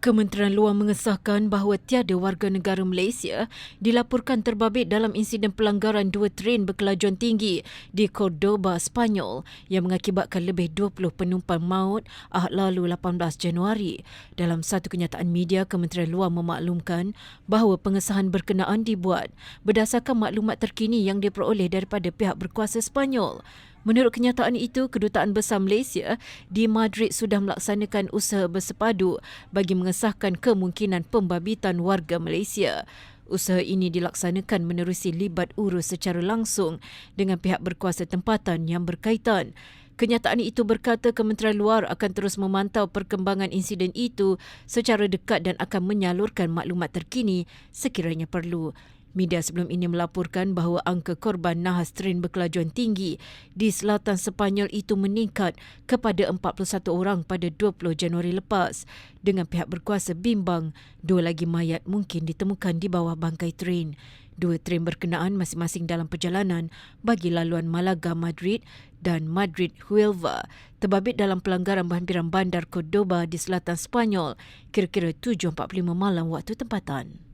Kementerian Luar mengesahkan bahawa tiada warga negara Malaysia dilaporkan terbabit dalam insiden pelanggaran dua tren berkelajuan tinggi di Cordoba, Spanyol yang mengakibatkan lebih 20 penumpang maut ahad lalu 18 Januari. Dalam satu kenyataan media, Kementerian Luar memaklumkan bahawa pengesahan berkenaan dibuat berdasarkan maklumat terkini yang diperoleh daripada pihak berkuasa Spanyol. Menurut kenyataan itu, Kedutaan Besar Malaysia di Madrid sudah melaksanakan usaha bersepadu bagi mengesahkan kemungkinan pembabitan warga Malaysia. Usaha ini dilaksanakan menerusi libat urus secara langsung dengan pihak berkuasa tempatan yang berkaitan. Kenyataan itu berkata Kementerian Luar akan terus memantau perkembangan insiden itu secara dekat dan akan menyalurkan maklumat terkini sekiranya perlu. Media sebelum ini melaporkan bahawa angka korban nahas tren berkelajuan tinggi di selatan Sepanyol itu meningkat kepada 41 orang pada 20 Januari lepas. Dengan pihak berkuasa bimbang, dua lagi mayat mungkin ditemukan di bawah bangkai tren. Dua tren berkenaan masing-masing dalam perjalanan bagi laluan Malaga-Madrid dan Madrid-Huelva terbabit dalam pelanggaran berhampiran bandar Cordoba di selatan Sepanyol kira-kira 7.45 malam waktu tempatan.